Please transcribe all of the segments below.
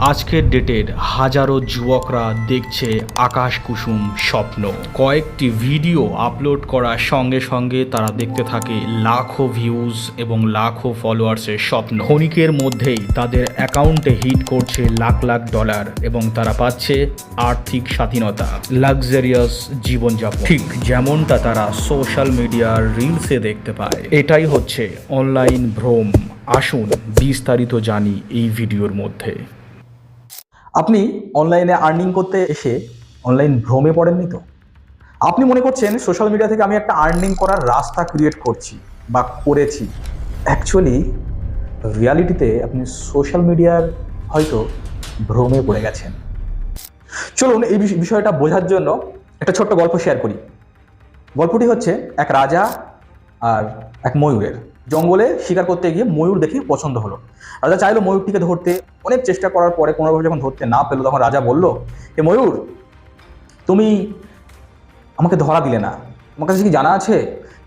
আজকের ডেটের হাজারো যুবকরা দেখছে আকাশ কুসুম স্বপ্ন। কয়েকটি ভিডিও আপলোড করার সঙ্গে সঙ্গে তারা দেখতে থাকে লাখো ভিউজ এবং লাখো ফলোয়ার্সের স্বপ্ন। ক্ষণিকের মধ্যেই তাদের অ্যাকাউন্টে হিট করছে লাখ লাখ ডলার এবং তারা পাচ্ছে আর্থিক স্বাধীনতা লাক্সারিয়াস জীবনযাপন। ঠিক যেমনটা তারা সোশ্যাল মিডিয়ার রিলসে দেখতে পায়। এটাই হচ্ছে অনলাইন ভ্রম। আসুন বিস্তারিত জানি এই ভিডিওর মধ্যে। আপনি অনলাইনে আর্নিং করতে এসে অনলাইন ভ্রমে পড়েননি তো? আপনি মনে করছেন সোশ্যাল মিডিয়া থেকে আমি একটা আর্নিং করার রাস্তা ক্রিয়েট করছি বা করেছি। অ্যাকচুয়ালি রিয়ালিটিতে আপনি সোশ্যাল মিডিয়ার হয়তো ভ্রমে পড়ে গেছেন। চলুন এই বিষ- বিষয়টা বোঝার জন্য একটা ছোট্ট গল্প শেয়ার করি। গল্পটি হচ্ছে এক রাজা আর এক ময়ূরের। জঙ্গলে শিকার করতে গিয়ে ময়ূর দেখে পছন্দ হলো। রাজা চাইলো ময়ূরটিকে ধরতে। অনেক চেষ্টা করার পরে কোনোভাবে যখন ধরতে না পেল, তখন রাজা বলল এ ময়ূর, তুমি আমাকে ধরা দিলে না। আমার কাছে কি জানা আছে?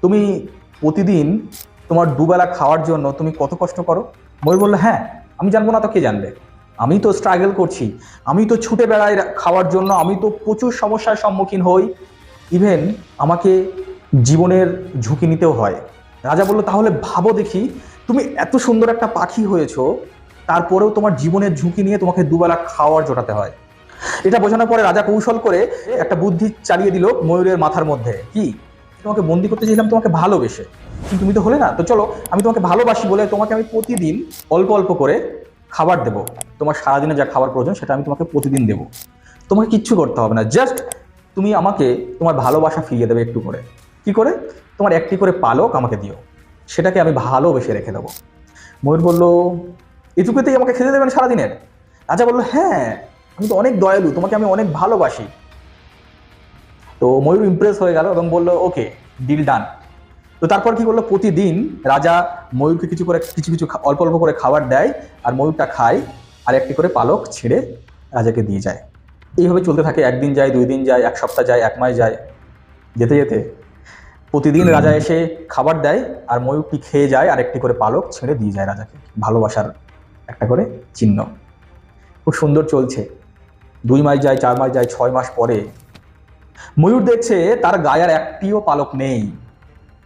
তুমি প্রতিদিন তোমার দুবেলা খাওয়ার জন্য তুমি কত কষ্ট করো? ময়ূর বলল হ্যাঁ আমি জানব না তো কে জানবে। আমি তো স্ট্রাগল করছি। আমি তো ছুটে বেড়াই খাওয়ার জন্য। আমি তো প্রচুর সমস্যার সম্মুখীন হই। ইভেন আমাকে জীবনের ঝুঁকি নিতেও হয়। রাজা বলল, তাহলে ভাবো দেখি, তুমি এত সুন্দর একটা পাখি হয়েছো, তারপরেও তোমার জীবনের ঝুঁকি নিয়ে তোমাকে দুবেলা খাওয়ার জোটাতে হয়। এটা বোঝানোর পরে রাজা কৌশল করে একটা বুদ্ধি চালিয়ে দিল ময়ূরের মাথার মধ্যে। কি? তোমাকে বন্দি করতে চেয়েছিলাম তোমাকে ভালোবেসে। কিন্তু তুমি তো হলে না, তো চলো, আমি তোমাকে ভালোবাসি বলে তোমাকে আমি প্রতিদিন অল্প অল্প করে খাবার দেবো। তোমার সারাদিনে যা খাবার প্রয়োজন, সেটা আমি তোমাকে প্রতিদিন দেবো। তোমাকে কিচ্ছু করতে হবে না, জাস্ট তুমি আমাকে তোমার ভালোবাসা ফিরিয়ে দেবে একটু করে। কি করে? তোমার একটি করে পালক আমাকে দিও। সেটাকে আমি ভালোবেসে রেখে দেবো। ময়ূর বলল, এটুকুতেই আমাকে খেতে দেবেন সারাদিনের? রাজা বলল হ্যাঁ আমি তো অনেক দয়ালু, তোমাকে আমি অনেক ভালোবাসি। তো ময়ূর ইমপ্রেস হয়ে গেল এবং বলল, ওকে ডিল ডান তো তারপর কি করল? প্রতিদিন রাজা ময়ূরকে কিছু করে, কিছু কিছু অল্প অল্প করে খাবার দেয় আর ময়ূরটা খায় আর একটি করে পালক ছেড়ে রাজাকে দিয়ে যায়। এইভাবে চলতে থাকে। একদিন যায়, দুই দিন যায়, এক সপ্তাহ যায়, এক মাস যায়। যেতে যেতে প্রতিদিন রাজা এসে খাবার দেয় আর ময়ূরটি খেয়ে যায় আর একটি করে পালক ছেড়ে দিয়ে যায় রাজাকে। ভালোবাসার একটা করে চিহ্ন। খুব সুন্দর চলছে। দুই মাস যায় চার মাস যায় ছয় মাস পরে ময়ূর দেখছে তার গায়ে আর একটিও পালক নেই।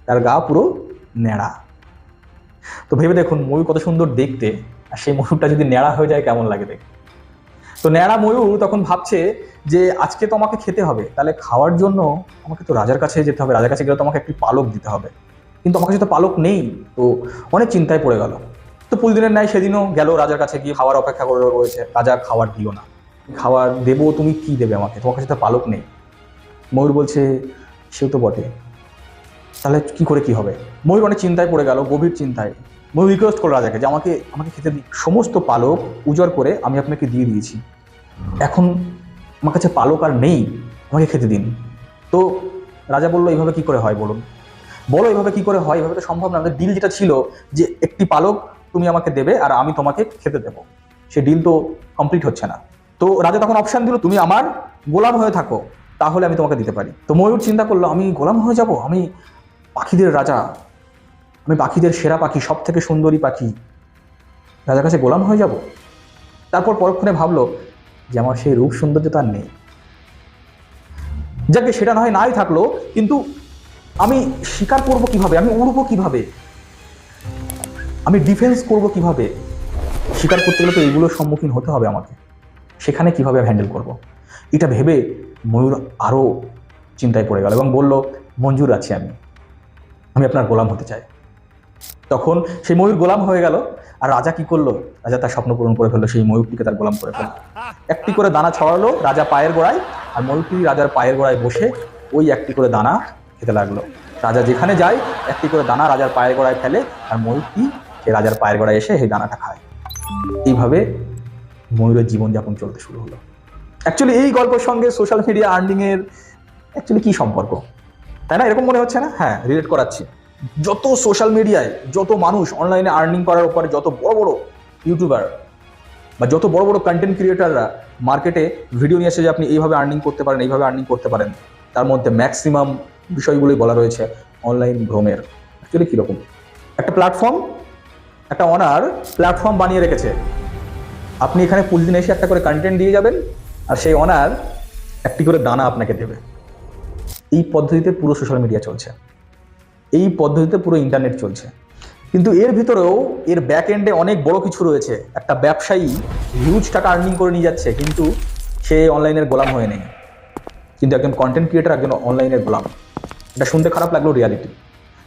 তার গা পুরো ন্যাড়া। তো ভেবে দেখুন ময়ূর কত সুন্দর দেখতে। আর সেই ময়ূরটা যদি ন্যাড়া হয়ে যায় কেমন লাগে দেখতে? তো ন্যাড়া ময়ূর তখন ভাবছে যে আজকে তো আমাকে খেতে হবে, তাহলে খাওয়ার জন্য আমাকে তো রাজার কাছে যেতে হবে, রাজার কাছে গেলে তো আমাকে একটি পালক দিতে হবে। কিন্তু আমার কাছে তো পালক নেই, তো অনেক চিন্তায় পড়ে গেল। তো প্রতিদিনের ন্যায় সেদিনও গেল রাজার কাছে গিয়ে খাওয়ার অপেক্ষা করে রয়েছে, রাজা খাবার দিল না। খাবার দেবো, তুমি কি দেবে আমাকে? তোমার কাছে তো পালক নেই। ময়ূর বলছে সেও তো বটে। তাহলে কি করে কি হবে? ময়ূর অনেক চিন্তায় পড়ে গেল, গভীর চিন্তায়। ময়ূর রিকোয়েস্ট করল রাজাকে যে আমাকে আমাকে খেতে দিন সমস্ত পালক উজাড় করে আমি আপনাকে দিয়ে দিয়েছি। এখন আমার কাছে পালক আর নেই, আমাকে খেতে দিন। তো রাজা বলল, এইভাবে কি করে হয় বলুন? বলো, এইভাবে কি করে হয়? এভাবে তো সম্ভব না। আমাদের ডিল যেটা ছিল যে একটি পালক তুমি আমাকে দেবে আর আমি তোমাকে খেতে দেবো। সে ডিল তো কমপ্লিট হচ্ছে না। তো রাজা তখন অপশান দিল, তুমি আমার গোলাম হয়ে থাকো, তাহলে আমি তোমাকে দিতে পারি। তো ময়ূর চিন্তা করল, আমি গোলাম হয়ে যাব? আমি পাখিদের রাজা আমি পাখিদের সেরা পাখি সব থেকে সুন্দরী পাখি। রাজার কাছে গোলাম হয়ে যাব। তারপর পরক্ষণে ভাবলো যে আমার সেই রূপ সৌন্দর্য তার নেই। যাকে সেটা না হয় নাই থাকল, কিন্তু আমি শিকার করব কীভাবে? আমি উড়বো কীভাবে? আমি ডিফেন্স করব কীভাবে? শিকার করতে গেলে তো এইগুলোর সম্মুখীন হতে হবে আমাকে। সেখানে কীভাবে হ্যান্ডেল করব। এটা ভেবে ময়ূর আরও চিন্তায় পড়ে গেল এবং বলল, মঞ্জুর আছি আমি। আমি আপনার গোলাম হতে চাই। তখন সেই ময়ূর গোলাম হয়ে গেল। আর রাজা কি করল? রাজা তার স্বপ্ন পূরণ করে ফেলল, সেই ময়ূরটিকে তার গোলাম করে ফেলল। একটি করে দানা ছড়ালো রাজা পায়ের গোড়ায়, আর ময়ূরটি রাজার পায়ের গোড়ায় বসে ওই একটি করে দানা খেতে লাগল। রাজা যেখানে যায়, একটি করে দানা রাজার পায়ের গোড়ায় ফেলে, আর ময়ূরটি সে রাজার পায়ের গোড়ায় এসে সেই দানাটা খায়। এইভাবে ময়ূরের জীবনযাপন চলতে শুরু হলো। অ্যাকচুয়ালি এই গল্পের সঙ্গে সোশ্যাল মিডিয়া আর্নিংয়ের অ্যাকচুয়ালি কী সম্পর্ক? তাই না? এরকম মনে হচ্ছে না? হ্যাঁ রিলেট করাচ্ছি। যত সোশ্যাল মিডিয়ায় যত মানুষ অনলাইনে আর্নিং করার উপরে যত বড় বড় ইউটিউবার বা যত বড় বড় কন্টেন্ট ক্রিয়েটাররা মার্কেটে ভিডিও নিয়ে এসে যে আপনি এইভাবে আর্নিং করতে পারেন, এইভাবে আর্নিং করতে পারেন, তার মধ্যে ম্যাক্সিমাম বিষয়গুলোই বলা রয়েছে অনলাইন ভ্রমের। অ্যাকচুয়ালি কীরকম? একটা প্ল্যাটফর্ম একটা অনার প্ল্যাটফর্ম বানিয়ে রেখেছে। আপনি এখানে প্রতিদিন এসে একটা করে কন্টেন্ট দিয়ে যাবেন আর সেই অনার একটি করে দানা আপনাকে দেবে। এই পদ্ধতিতে পুরো সোশ্যাল মিডিয়া চলছে। এই পদ্ধতিতে পুরো ইন্টারনেট চলছে। কিন্তু এর ভিতরেও এর ব্যাক এন্ডে অনেক বড় কিছু রয়েছে। একটা ব্যবসায়ী হিউজ টাকা আর্নিং করে নিয়ে যাচ্ছে, কিন্তু সে অনলাইনের গোলাম হয়ে নেই। কিন্তু একজন কন্টেন্ট ক্রিয়েটার একজন অনলাইনের গোলাম। এটা শুনতে খারাপ লাগল রিয়ালিটি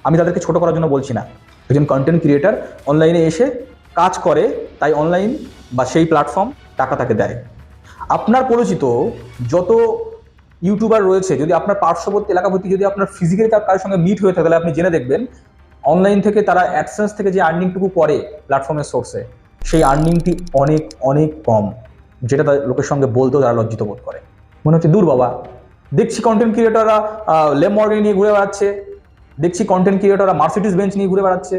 আমি তাদেরকে ছোট করার জন্য বলছি না। একজন কন্টেন্ট ক্রিয়েটার অনলাইনে এসে কাজ করে, তাই অনলাইন বা সেই প্ল্যাটফর্ম টাকা তাকে দেয়। আপনার পরিচিত যত ইউটিউবার রয়েছে, যদি আপনার পার্শ্ববর্তী এলাকাবর্তী যদি আপনার ফিজিক্যালি তার কারোর সঙ্গে মিট হয়ে থাকে, তাহলে আপনি জেনে দেখবেন অনলাইন থেকে তারা অ্যাডসেন্স থেকে যে আর্নিংটুকু করে প্ল্যাটফর্মের সোর্সে সেই আর্নিংটি অনেক অনেক কম, যেটা তাদের লোকের সঙ্গে বলতেও তারা লজ্জিত বোধ করে। মনে হচ্ছে, দূর বাবা, দেখছি কন্টেন্ট ক্রিয়েটররা লেম মর্গে নিয়ে ঘুরে বেড়াচ্ছে, দেখছি কন্টেন্ট ক্রিয়েটররা মার্সিডিস বেঞ্চ নিয়ে ঘুরে বেড়াচ্ছে,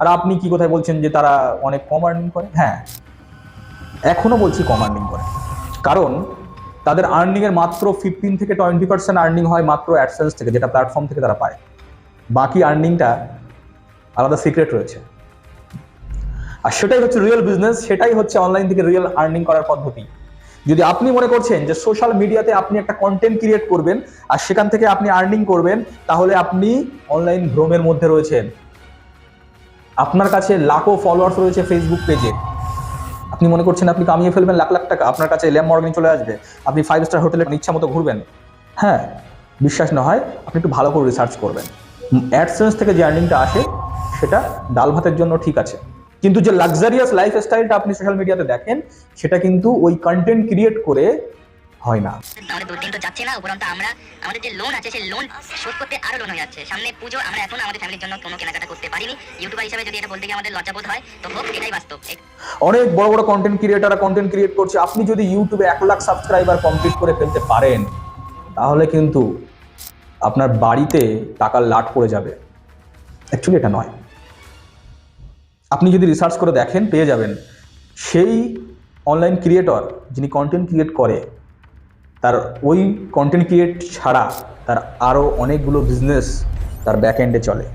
আর আপনি কি কোথায় বলছেন যে তারা অনেক কম আর্নিং করে? হ্যাঁ এখনও বলছি কম আর্নিং করে। কারণ তাদের আর্নিংয়ের মাত্র ফিফটিন থেকে টোয়েন্টি পার্সেন্ট আর্নিং হয় মাত্র অ্যাডসেন্স থেকে, যেটা প্ল্যাটফর্ম থেকে তারা পায়। বাকি আর্নিংটা আলাদা সিক্রেট রয়েছে। আর সেটাই হচ্ছে রিয়েল বিজনেস সেটাই হচ্ছে অনলাইন থেকে রিয়েল আর্নিং করার পদ্ধতি। যদি আপনি মনে করছেন যে সোশ্যাল মিডিয়াতে আপনি একটা কন্টেন্ট ক্রিয়েট করবেন, আর সেখান থেকে আপনি আর্নিং করবেন, তাহলে আপনি অনলাইন ভ্রমের মধ্যে রয়েছেন। আপনার কাছে লাখো ফলোয়ার্স রয়েছে ফেসবুক পেজে আপনি মনে করছেন আপনি কামিয়ে ফেলবেন লাখ লাখ টাকা, আপনার কাছে ল্যাম মর্গিং চলে আসবে। আপনি ফাইভ স্টার হোটেলে ইচ্ছা মতো ঘুরবেন। হ্যাঁ বিশ্বাস না হয় আপনি একটু ভালো করে রিসার্চ করবেন। অ্যাডসেন্স থেকে যে আর্নিংটা আসে, সেটা ডাল ভাতের জন্য ঠিক আছে। কিন্তু যে লাক্সারিয়াস লাইফস্টাইলটা আপনি সোশ্যাল মিডিয়াতে দেখেন, সেটা কিন্তু ওই কন্টেন্ট ক্রিয়েট করে হয় না। আমাদের দুর্দিন তো যাচ্ছে না উপরন্ত আমরা আমাদের যে লোন আছে সেই লোন শোধ করতে আরও লোন হয়ে যাচ্ছে। সামনে পুজো আমরা এখন আমাদের ফ্যামিলির জন্য কোনো কেনাকাটা করতে পারিনি। ইউটিউবার হিসেবে যদি এটা বলতে গিয়ে আমাদের লজ্জাবোধ হয় তো হোক এটাই বাস্তব। অনেক বড় বড় কন্টেন্ট ক্রিয়েটাররা কন্টেন্ট ক্রিয়েট করছে। আপনি যদি ইউটিউবে এক লাখ সাবস্ক্রাইবার কমপ্লিট করে ফেলতে পারেন তাহলে কিন্তু আপনার বাড়িতে টাকার লাট পড়ে যাবে। অ্যাকচুয়ালি এটা নয়। আপনি যদি রিসার্চ করে দেখেন পেয়ে যাবেন। সেই অনলাইন ক্রিয়েটর যিনি কন্টেন্ট ক্রিয়েট করে তার ওই কন্টেন্ট ক্রিয়েট ছাড়া তার আরও অনেকগুলো বিজনেস তার ব্যাক এন্ডে চলে।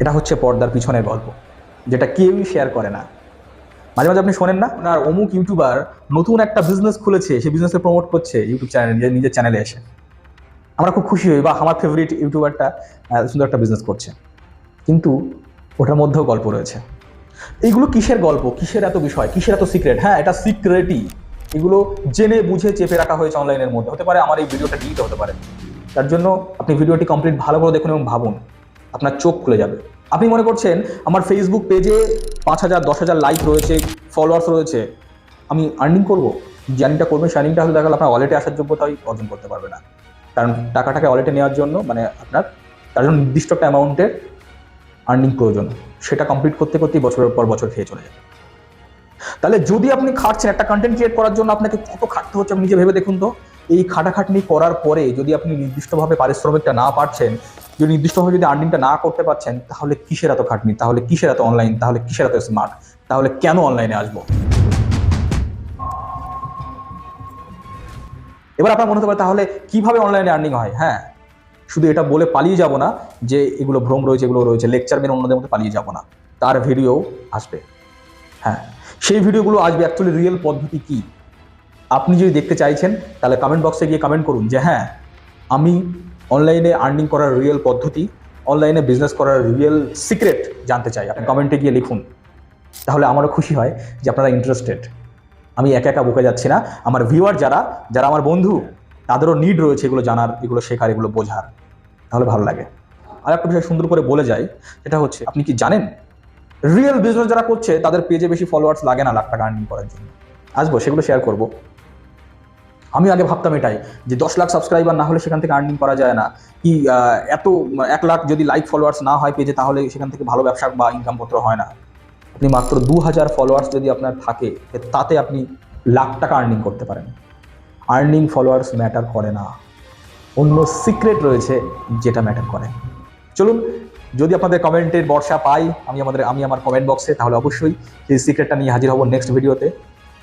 এটা হচ্ছে পর্দার পিছনের গল্প, যেটা কেউই শেয়ার করে না। মাঝে মাঝে আপনি শোনেন না? আর অমুক ইউটিউবার নতুন একটা বিজনেস খুলেছে সেই বিজনেসকে প্রমোট করছে ইউটিউব চ্যানেল নিজের নিজের চ্যানেলে এসে। আমরা খুব খুশি হই বা আমার ফেভারিট ইউটিউবারটা সুন্দর একটা বিজনেস করছে। কিন্তু ওটার মধ্যেও গল্প রয়েছে। এইগুলো কিসের গল্প? কিসের এত বিষয়? কিসের এত সিক্রেট হ্যাঁ এটা সিক্রেটই এগুলো জেনে বুঝে চেপে রাখা হয়েছে অনলাইনের মধ্যে। হতে পারে আমার এই ভিডিওটা ডিলিট হতে পারে। তার জন্য আপনি ভিডিওটি কমপ্লিট ভালো করে দেখুন এবং ভাবুন, আপনার চোখ খুলে যাবে। আপনি মনে করছেন আমার ফেসবুক পেজে পাঁচ হাজার, দশ হাজার লাইক রয়েছে ফলোয়ার্স রয়েছে, আমি আর্নিং করব? যে আর্নিংটা করবেন সেই হলে দেখালে আপনার ওয়ালেটে আসার যোগ্যতাই অর্জন করতে পারবে না। কারণ টাকাটাকে ওয়ালেটে নেওয়ার জন্য মানে আপনার, তার জন্য নির্দিষ্ট একটা অ্যামাউন্টের আর্নিং প্রয়োজন। সেটা কমপ্লিট করতে করতেই বছরের পর বছর খেয়ে চলে যাবে। তাহলে যদি আপনি খাটছেন, একটা কন্টেন্ট ক্রিয়েট করার জন্য আপনাকে কত খাটতে হচ্ছে আপনি নিজে ভেবে দেখুন তো। এই খাটাখাটনি করার পরে যদি আপনি নির্দিষ্টভাবে পারিশ্রমিকটা না পাচ্ছেন যদি নির্দিষ্টভাবে যদি আর্নিংটা না করতে পারছেন, তাহলে কিসের এত খাটনি? তাহলে কিসের এত অনলাইন তাহলে কিসের এত স্মার্ট তাহলে কেন অনলাইনে আসব? এবার আপনার মনে হতে পারে, তাহলে কীভাবে অনলাইনে আর্নিং হয়? হ্যাঁ শুধু এটা বলে পালিয়ে যাব না যে এগুলো ভ্রম রয়েছে, এগুলো রয়েছে। লেকচার মেনে অন্যদের মধ্যে পালিয়ে যাব না। তার ভিডিও আসবে। হ্যাঁ। সেই ভিডিওগুলো আসবে অ্যাকচুয়ালি রিয়েল পদ্ধতি কি? আপনি যদি দেখতে চাইছেন, তাহলে কমেন্ট বক্সে গিয়ে কমেন্ট করুন যে হ্যাঁ আমি অনলাইনে আর্নিং করার রিয়েল পদ্ধতি অনলাইনে বিজনেস করার রিয়েল সিক্রেট জানতে চাই। আপনি কমেন্টে গিয়ে লিখুন। তাহলে আমারও খুশি হয় যে আপনারা ইন্টারেস্টেড আমি একা একা বকে যাচ্ছি না। আমার ভিউয়ার যারা যারা আমার বন্ধু, তাদেরও নিড রয়েছে এগুলো জানার, এগুলো শেখার, এগুলো বোঝার। তাহলে ভালো লাগে। আর একটা বিষয় সুন্দর করে বলে যাই, সেটা হচ্ছে, আপনি কি জানেন রিয়েল বিজনেস যারা করছে, তাদের পেজে বেশি ফলোয়ার্স লাগে না লাখ টাকা আর্নিং করার জন্য। আসব, সেগুলো শেয়ার করব। আমি আগে ভাবতাম এটাই, যে দশ লাখ সাবস্ক্রাইবার না হলে সেখান থেকে আর্নিং করা যায় না। কি এত, এক লাখ যদি লাইক ফলোয়ার্স না হয় পেজে তাহলে সেখান থেকে ভালো ব্যবসা বা ইনকাম পত্র হয় না। আপনি মাত্র দু হাজার ফলোয়ার্স যদি আপনার থাকে তাতে আপনি লাখ টাকা আর্নিং করতে পারেন। আর্নিং ফলোয়ার্স ম্যাটার করে না। অন্য সিক্রেট রয়েছে যেটা ম্যাটার করে। চলুন যদি আপনাদের কমেন্টের বর্ষা পাই, আমি আমাদের, আমি আমার কমেন্ট বক্সে তাহলে অবশ্যই সেই সিক্রেটটা নিয়ে হাজির হব নেক্সট ভিডিওতে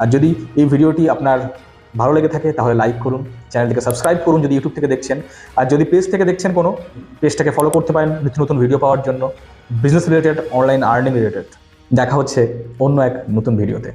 আর যদি এই ভিডিওটি আপনার ভালো লেগে থাকে, তাহলে লাইক করুন চ্যানেলটিকে সাবস্ক্রাইব করুন যদি ইউটিউব থেকে দেখছেন। আর যদি পেজ থেকে দেখছেন কোনো পেজটাকে ফলো করতে পারেন নিত্য নতুন ভিডিও পাওয়ার জন্য। Business related online earning related দেখা হচ্ছে অন্য এক নতুন ভিডিওতে